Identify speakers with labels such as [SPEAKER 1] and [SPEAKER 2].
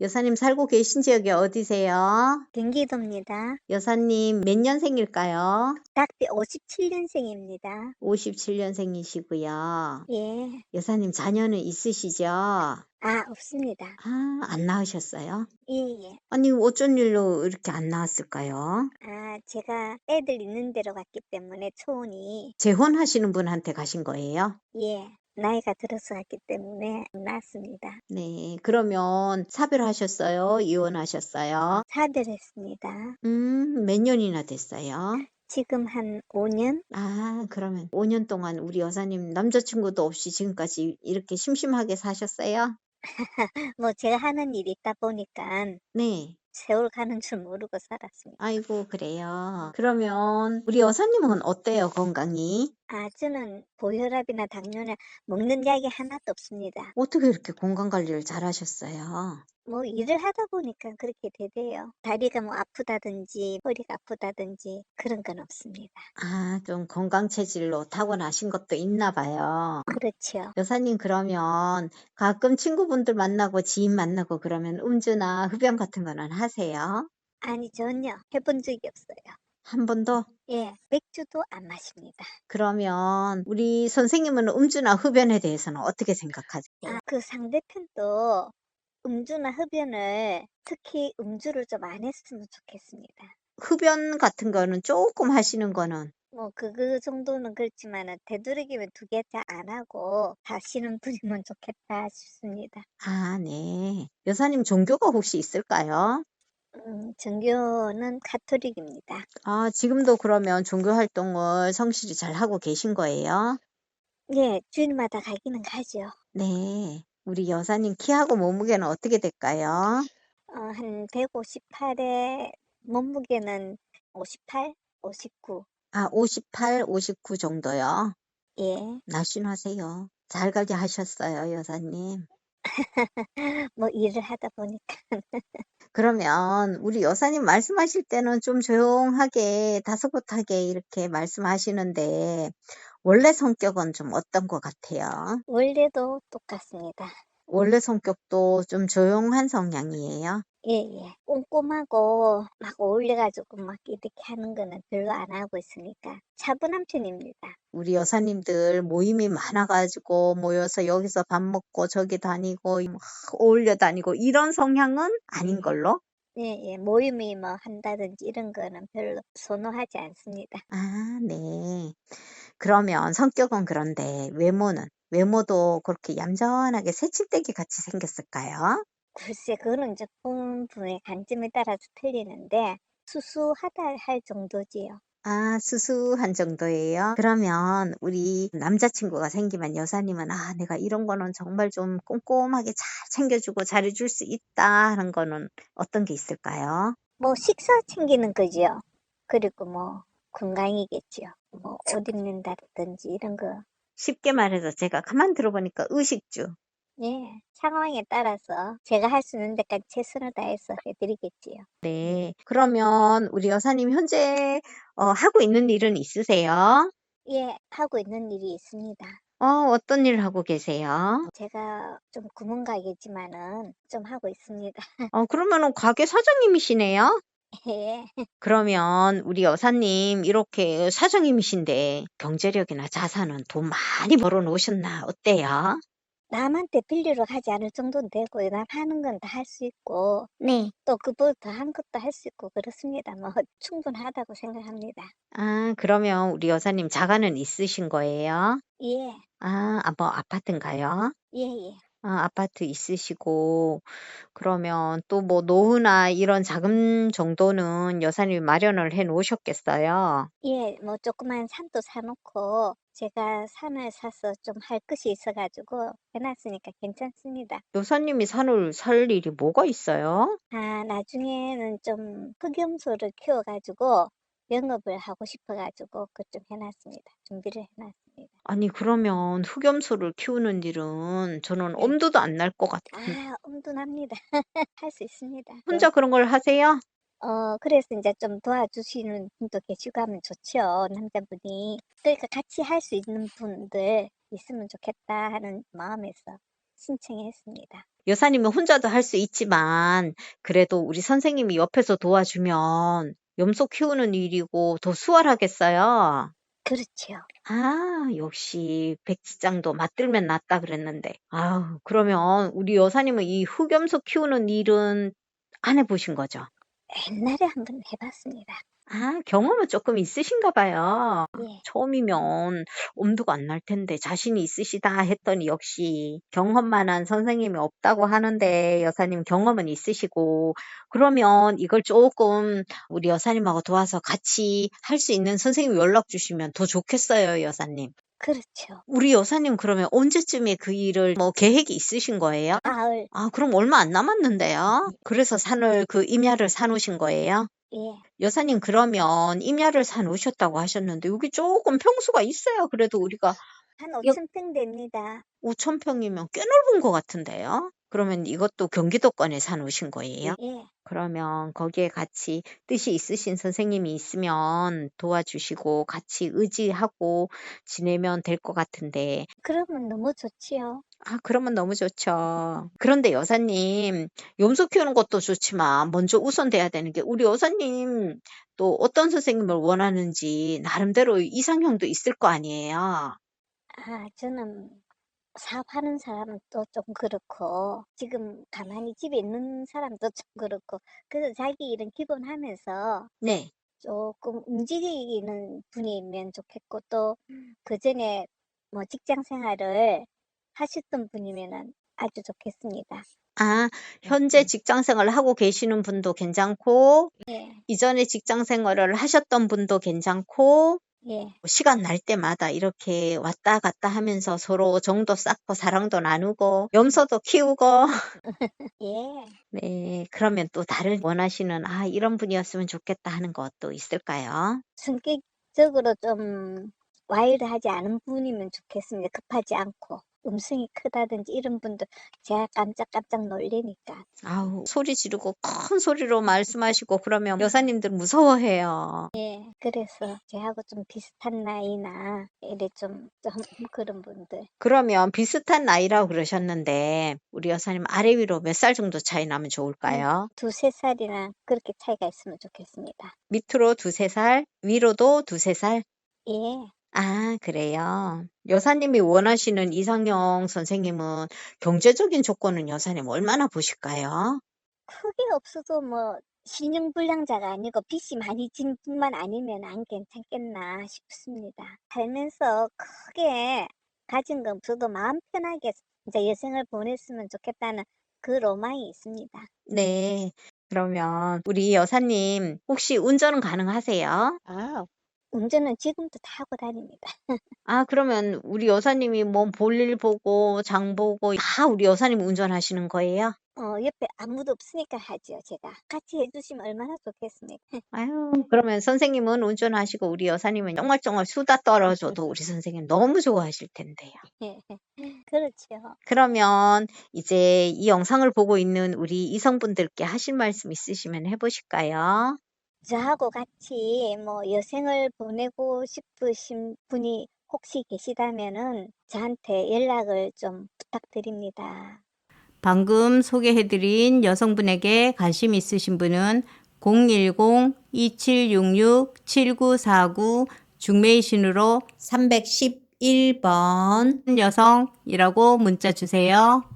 [SPEAKER 1] 여사님 살고 계신 지역이 어디세요?
[SPEAKER 2] 경기도입니다.
[SPEAKER 1] 여사님 몇 년생일까요?
[SPEAKER 2] 닭띠 57년생입니다.
[SPEAKER 1] 57년생이시고요.
[SPEAKER 2] 예.
[SPEAKER 1] 여사님 자녀는 있으시죠? 아,
[SPEAKER 2] 아, 없습니다.
[SPEAKER 1] 안 낳으셨어요?
[SPEAKER 2] 예, 예.
[SPEAKER 1] 아니, 어쩐 일로 이렇게 안 낳았을까요?
[SPEAKER 2] 아, 제가 애들 있는 데로 갔기 때문에 초혼이,
[SPEAKER 1] 재혼하시는 분한테 가신 거예요?
[SPEAKER 2] 예, 나이가 들어서 갔기 때문에 낳았습니다.
[SPEAKER 1] 네. 그러면 사별하셨어요? 이혼하셨어요?
[SPEAKER 2] 사별했습니다.
[SPEAKER 1] 음, 몇 년이나 됐어요?
[SPEAKER 2] 지금 한 5년?
[SPEAKER 1] 아, 그러면 5년 동안 우리 여사님 남자친구도 없이 지금까지 이렇게 심심하게 사셨어요?
[SPEAKER 2] 뭐 제가 하는 일이 있다 보니까
[SPEAKER 1] 네.
[SPEAKER 2] 세월 가는 줄 모르고 살았습니다.
[SPEAKER 1] 아이고, 그래요. 그러면 우리 여사님은 어때요, 건강이?
[SPEAKER 2] 아, 저는 고혈압이나 당뇨나 먹는 약이 하나도 없습니다.
[SPEAKER 1] 어떻게 이렇게 건강 관리를 잘 하셨어요?
[SPEAKER 2] 뭐 일을 하다 보니까 그렇게 되대요. 다리가 뭐 아프다든지 허리가 아프다든지 그런 건 없습니다.
[SPEAKER 1] 아, 좀 건강 체질로 타고나신 것도 있나 봐요.
[SPEAKER 2] 그렇죠.
[SPEAKER 1] 여사님, 그러면 가끔 친구분들 만나고 지인 만나고 그러면 음주나 흡연 같은 거는 하세요?
[SPEAKER 2] 아니 전혀 해본 적이 없어요.
[SPEAKER 1] 한 번도?
[SPEAKER 2] 예, 맥주도 안 마십니다.
[SPEAKER 1] 그러면 우리 선생님은 음주나 흡연에 대해서는 어떻게 생각하세요?
[SPEAKER 2] 아, 그 상대편도 음주나 흡연을 특히 음주를 좀 안 했으면 좋겠습니다.
[SPEAKER 1] 흡연 같은 거는 조금 하시는 거는
[SPEAKER 2] 뭐그그 정도는 그렇지만은 되도록이면 두 개 다 안 하고 가시는 분이면 좋겠다 싶습니다.
[SPEAKER 1] 아, 네. 여사님 종교가 혹시 있을까요?
[SPEAKER 2] 음, 종교는 가톨릭입니다.
[SPEAKER 1] 아, 지금도 그러면 종교 활동을 성실히 잘 하고 계신 거예요?
[SPEAKER 2] 예, 주일마다 가기는 가죠.
[SPEAKER 1] 네. 우리 여사님 키하고 몸무게는 어떻게 될까요?
[SPEAKER 2] 어, 한 158에 몸무게는 58, 59.
[SPEAKER 1] 아, 58, 59 정도요.
[SPEAKER 2] 예.
[SPEAKER 1] 날씬하세요. 잘 관리하셨어요, 여사님.
[SPEAKER 2] 뭐 일을 하다 보니까
[SPEAKER 1] 그러면 우리 여사님 말씀하실 때는 좀 조용하게 다소곳하게 이렇게 말씀하시는데 원래 성격은 좀 어떤 것 같아요?
[SPEAKER 2] 원래도 똑같습니다.
[SPEAKER 1] 원래 성격도 좀 조용한 성향이에요?
[SPEAKER 2] 예, 예. 꼼꼼하고 막 어울려가지고 막 이렇게 하는 거는 별로 안 하고 있으니까 차분한 편입니다.
[SPEAKER 1] 우리 여사님들 모임이 많아가지고 모여서 여기서 밥 먹고 저기 다니고 막 어울려 다니고 이런 성향은 아닌 걸로?
[SPEAKER 2] 예, 예. 모임이 뭐 한다든지 이런 거는 별로 선호하지 않습니다.
[SPEAKER 1] 아, 네. 그러면 성격은 그런데 외모는? 외모도 그렇게 얌전하게 새침대기 같이 생겼을까요?
[SPEAKER 2] 글쎄, 그거는 이제 분의 관점에 따라서 틀리는데 수수하다 할 정도지요.
[SPEAKER 1] 아, 수수한 정도예요? 그러면 우리 남자친구가 생기면 여사님은 아, 내가 이런 거는 정말 좀 꼼꼼하게 잘 챙겨주고 잘해줄 수 있다 하는 거는 어떤 게 있을까요?
[SPEAKER 2] 뭐 식사 챙기는 거지요. 그리고 뭐 건강이겠지요. 뭐 옷 입는다든지 이런 거.
[SPEAKER 1] 쉽게 말해서 제가 가만 들어보니까 의식주.
[SPEAKER 2] 예, 상황에 따라서 제가 할 수 있는 데까지 최선을 다해서 해드리겠지요.
[SPEAKER 1] 네. 그러면 우리 여사님 현재 어, 하고 있는 일은 있으세요?
[SPEAKER 2] 예, 하고 있는 일이 있습니다.
[SPEAKER 1] 어, 어떤 일 하고 계세요?
[SPEAKER 2] 제가 좀 구멍 가게지만은 좀 하고 있습니다.
[SPEAKER 1] 어, 그러면은 가게 사장님이시네요?
[SPEAKER 2] 예,
[SPEAKER 1] 그러면 우리 여사님 이렇게 사장님이신데 경제력이나 자산은 돈 많이 벌어 놓으셨나? 어때요?
[SPEAKER 2] 남한테 빌리러 가지 않을 정도는 되고, 남 하는 건 다 할 수 있고,
[SPEAKER 1] 네.
[SPEAKER 2] 또 그보다 더한 것도 할 수 있고, 그렇습니다. 뭐, 충분하다고 생각합니다.
[SPEAKER 1] 아, 그러면 우리 여사님 자가는 있으신 거예요?
[SPEAKER 2] 예,
[SPEAKER 1] 아, 아, 뭐 아파트인가요?
[SPEAKER 2] 예, 예.
[SPEAKER 1] 아, 아파트 있으시고, 그러면 또 뭐 노후나 이런 자금 정도는 여사님이 마련을 해 놓으셨겠어요?
[SPEAKER 2] 예, 뭐 조그만 산도 사놓고 제가 산을 사서 좀 할 것이 있어가지고 해놨으니까 괜찮습니다.
[SPEAKER 1] 여사님이 산을 살 일이 뭐가 있어요?
[SPEAKER 2] 아, 나중에는 좀 흑염소를 키워가지고 영업을 하고 싶어가지고 그것 좀 해놨습니다. 준비를 해놨습니다.
[SPEAKER 1] 아니, 그러면 흑염소를 키우는 일은 저는
[SPEAKER 2] 네.
[SPEAKER 1] 엄두도 안 날 것 같은데.
[SPEAKER 2] 아, 엄두납니다. 할 수 있습니다.
[SPEAKER 1] 혼자 그런 걸 하세요?
[SPEAKER 2] 어, 그래서 이제 좀 도와주시는 분도 계시고 하면 좋죠, 남자분이. 그러니까 같이 할 수 있는 분들 있으면 좋겠다 하는 마음에서 신청했습니다.
[SPEAKER 1] 여사님은 혼자도 할 수 있지만 그래도 우리 선생님이 옆에서 도와주면 염소 키우는 일이고 더 수월하겠어요.
[SPEAKER 2] 그렇지요.
[SPEAKER 1] 아, 역시 백지장도 맞들면 낫다 그랬는데. 아우, 그러면 우리 여사님은 이 흑염소 키우는 일은 안 해보신 거죠?
[SPEAKER 2] 옛날에 한번 해봤습니다.
[SPEAKER 1] 아, 경험은 조금 있으신가 봐요.
[SPEAKER 2] 예.
[SPEAKER 1] 처음이면 엄두가 안 날 텐데 자신이 있으시다 했더니 역시 경험만한 선생님이 없다고 하는데 여사님 경험은 있으시고 그러면 이걸 조금 우리 여사님하고 도와서 같이 할 수 있는 선생님 연락 주시면 더 좋겠어요, 여사님.
[SPEAKER 2] 그렇죠.
[SPEAKER 1] 우리 여사님 그러면 언제쯤에 그 일을 뭐 계획이 있으신 거예요?
[SPEAKER 2] 가을,
[SPEAKER 1] 아, 그럼 얼마 안 남았는데요. 그래서 산을 그 임야를 사 놓으신 거예요?
[SPEAKER 2] 예.
[SPEAKER 1] 여사님 그러면 임야를 사놓으셨다고 하셨는데 여기 조금 평수가 있어요. 그래도 우리가
[SPEAKER 2] 한
[SPEAKER 1] 여-
[SPEAKER 2] 5천 평 됩니다.
[SPEAKER 1] 5천 평이면 꽤 넓은 것 같은데요. 그러면 이것도 경기도권에 사놓으신 거예요?
[SPEAKER 2] 예.
[SPEAKER 1] 그러면 거기에 같이 뜻이 있으신 선생님이 있으면 도와주시고 같이 의지하고 지내면 될 것 같은데
[SPEAKER 2] 그러면 너무 좋지요.
[SPEAKER 1] 아, 그러면 너무 좋죠. 그런데 여사님, 염소 키우는 것도 좋지만 먼저 우선돼야 되는 게 우리 여사님 또 어떤 선생님을 원하는지 나름대로 이상형도 있을 거 아니에요.
[SPEAKER 2] 아, 저는 사업하는 사람도 좀 그렇고, 지금 가만히 집에 있는 사람도 좀 그렇고, 그래서 자기 일은 기본 하면서
[SPEAKER 1] 네.
[SPEAKER 2] 조금 움직이는 분이면 좋겠고, 또 그 전에 뭐 직장 생활을 하셨던 분이면은 아주 좋겠습니다.
[SPEAKER 1] 아, 현재 직장 생활을 하고 계시는 분도 괜찮고,
[SPEAKER 2] 예,
[SPEAKER 1] 이전에 직장 생활을 하셨던 분도 괜찮고,
[SPEAKER 2] 예,
[SPEAKER 1] 시간 날 때마다 이렇게 왔다 갔다 하면서 서로 정도 쌓고 사랑도 나누고, 염소도 키우고,
[SPEAKER 2] 예.
[SPEAKER 1] 네, 그러면 또 다른 원하시는, 아, 이런 분이었으면 좋겠다 하는 것도 있을까요?
[SPEAKER 2] 성격적으로 좀 와일드하지 않은 분이면 좋겠습니다. 급하지 않고. 음성이 크다든지 이런 분들 제가 깜짝깜짝 놀래니까.
[SPEAKER 1] 아우, 소리 지르고 큰 소리로 말씀하시고 그러면 여사님들 무서워해요.
[SPEAKER 2] 예, 그래서 저하고 좀 비슷한 나이나 이래 좀, 좀 그런 분들.
[SPEAKER 1] 그러면 비슷한 나이라고 그러셨는데, 우리 여사님 아래 위로 몇 살 정도 차이 나면 좋을까요?
[SPEAKER 2] 두세 살이나 그렇게 차이가 있으면 좋겠습니다.
[SPEAKER 1] 밑으로 두세 살, 위로도 두세 살?
[SPEAKER 2] 예,
[SPEAKER 1] 아, 그래요. 여사님이 원하시는 이상형 선생님은 경제적인 조건은 여사님 얼마나 보실까요?
[SPEAKER 2] 크게 없어도 뭐 신용불량자가 아니고 빚이 많이 진 분만 아니면 안 괜찮겠나 싶습니다. 살면서 크게 가진 거 없어도 마음 편하게 이제 여생을 보냈으면 좋겠다는 그 로망이 있습니다.
[SPEAKER 1] 네. 그러면 우리 여사님 혹시 운전은 가능하세요?
[SPEAKER 2] 아, 운전은 지금도 다 하고 다닙니다.
[SPEAKER 1] 아, 그러면 우리 여사님이 뭐 볼일 보고 장 보고 다 우리 여사님 운전하시는 거예요?
[SPEAKER 2] 어, 옆에 아무도 없으니까 하지요, 제가. 같이 해주시면 얼마나 좋겠습니까?
[SPEAKER 1] 아유, 그러면 선생님은 운전하시고 우리 여사님은 정말 정말 수다 떨어줘도 우리 선생님 너무 좋아하실 텐데요.
[SPEAKER 2] 그렇죠.
[SPEAKER 1] 그러면 이제 이 영상을 보고 있는 우리 이성분들께 하실 말씀 있으시면 해보실까요?
[SPEAKER 2] 저하고 같이 뭐 여생을 보내고 싶으신 분이 혹시 계시다면은 저한테 연락을 좀 부탁드립니다.
[SPEAKER 3] 방금 소개해드린 여성분에게 관심 있으신 분은 010-2766-7949 중매이신으로 311번 여성이라고 문자 주세요.